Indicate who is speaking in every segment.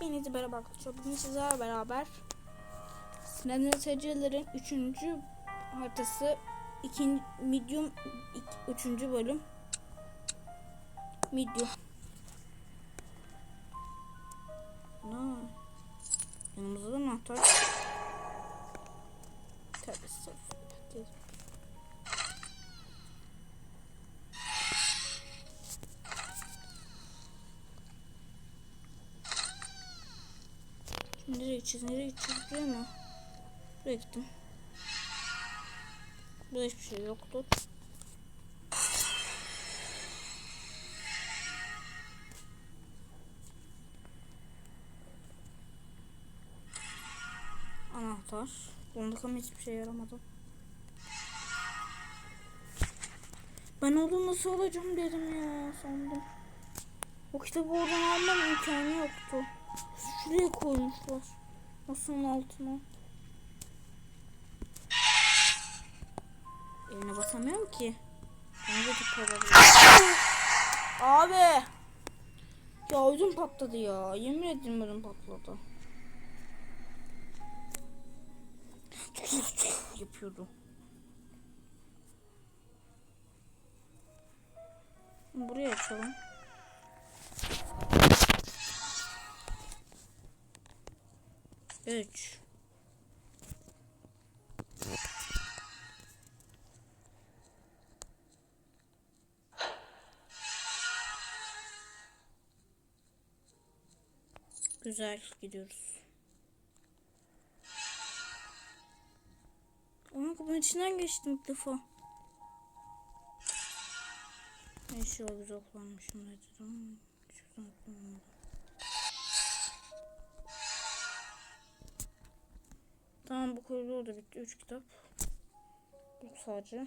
Speaker 1: Yeni beraber arkadaşlar. Bugün sizlerle beraber Sinemacıların 3. haritası 2. medium 3. bölüm medium. Ana. Yanımızda da anahtar. Nereye gideceğiz? Nereye gideceğiz? Buraya mı? Buraya gittim. Burada hiçbir şey yoktu. Anahtar. Bunda ama hiçbir şey yaramadı. Ben onu nasıl alacağım dedim ya sandım. O kitabı oradan almam imkanı yoktu. Şuraya koymuşlar. Masanın altına. Eline basamıyorum ki. Bence de para Abi. Ya ödüm patladı ya. Yemin ederim ödüm patladı. Yapıyordu. Buraya açalım. Üç. Güzel gidiyoruz. Ama kapının içinden geçtim ilk defa. Eşya güzel kullanmışım dedim. Zaman kullanmadım. Tamam bu koridor da bitti. 3 kitap. Bu sadece.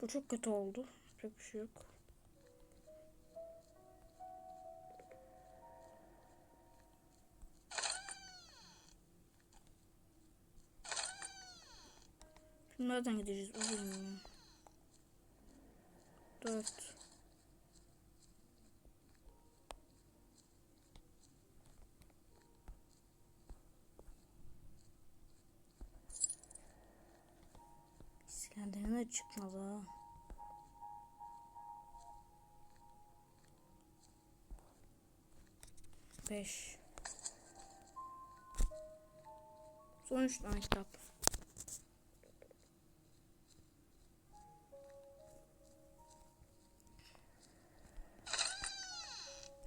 Speaker 1: Bu çok kötü oldu. Pek bir şey yok. Şimdi nereden gideceğiz? Uzun. Dört. Silendirme çıkmadı ha. Beş. Son üç tane kitap.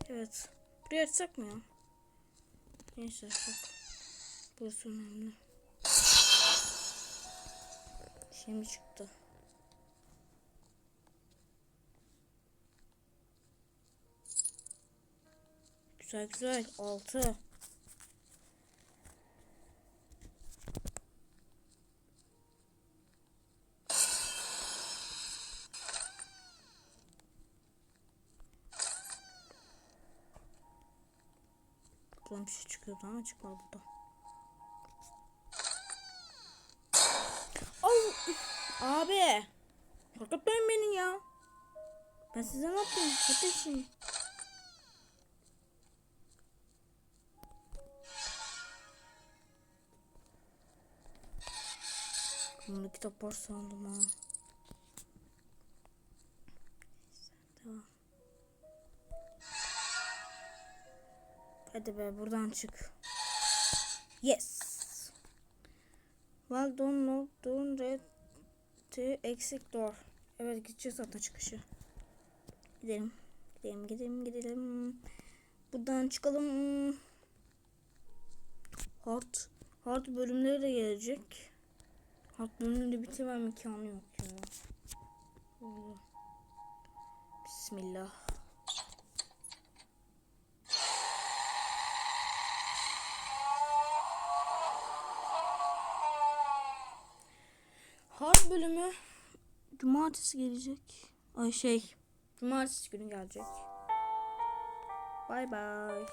Speaker 1: Evet. Burayı açsak mı ya? Neyse açsak. Burası önemli. Şimdi çıktı. Güzel güzel. Altı. Buradan bir şey çıkıyordu ama çıkmadı burada. Au! Abi. Korkutmayın beni ya. Ben size ne yapayım? Kardeşim. Bunda kitap sandım ha. Hadi be buradan çık. Yes. Well done, no, done, red, to exit door. Evet gideceğiz zaten çıkışı. Gidelim. Gidelim, gidelim, gidelim. Buradan çıkalım. Hard, hard bölümleri de gelecek. Hard bölümünü bitirmem imkanı yok ya. Bismillah. Hard bölümü cumartesi gelecek. Ay şey, cumartesi günü gelecek. Bay bay.